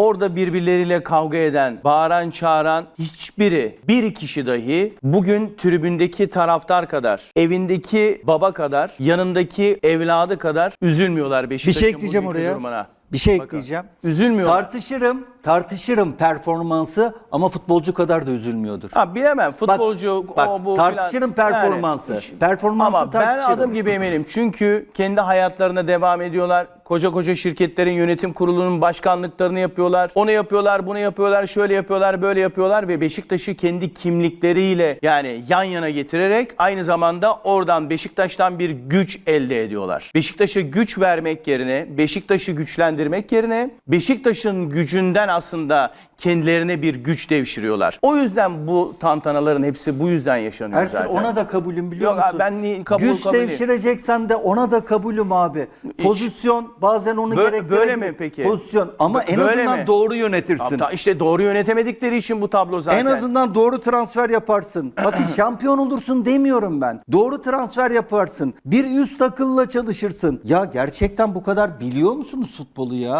orada birbirleriyle kavga eden, bağıran, çağıran hiçbiri, bir kişi dahi bugün tribündeki taraftar kadar, evindeki baba kadar, yanındaki evladı kadar üzülmüyorlar Beşiktaş'ın şey ekleyeceğim bugünkü oraya. durumuna. Bir şey Bakın, ekleyeceğim. Üzülmüyorlar. Tartışırım, tartışırım performansı ama futbolcu kadar da üzülmüyordur. Ha bilemem futbolcu bak, o bu tartışırım filan. performansı. Yani, Performansı ama ben tartışırım. adım gibi eminim. Çünkü kendi hayatlarına devam ediyorlar. Koca koca şirketlerin yönetim kurulunun başkanlıklarını yapıyorlar. Onu yapıyorlar, bunu yapıyorlar, şöyle yapıyorlar, böyle yapıyorlar ve Beşiktaş'ı kendi kimlikleriyle yani yan yana getirerek aynı zamanda oradan Beşiktaş'tan bir güç elde ediyorlar. Beşiktaş'a güç vermek yerine, Beşiktaş'ı güçlendirmek yerine Beşiktaş'ın gücünden aslında kendilerine bir güç devşiriyorlar. O yüzden bu tantanaların hepsi bu yüzden yaşanıyor Ersin zaten. ona da kabulüm biliyor Yok musun? abi, ben kabul- Güç kabul devşireceksen de ona da kabulüm abi. Pozisyon bazen onu Bö- gerektirebilir. böyle mi peki? Pozisyon ama en böyle azından mi? doğru yönetirsin. Ta- işte doğru yönetemedikleri için bu tablo zaten. En azından doğru transfer yaparsın. Bakın şampiyon olursun demiyorum ben. Doğru transfer yaparsın. Bir üst akılla çalışırsın. Ya gerçekten bu kadar biliyor musunuz futbolu ya?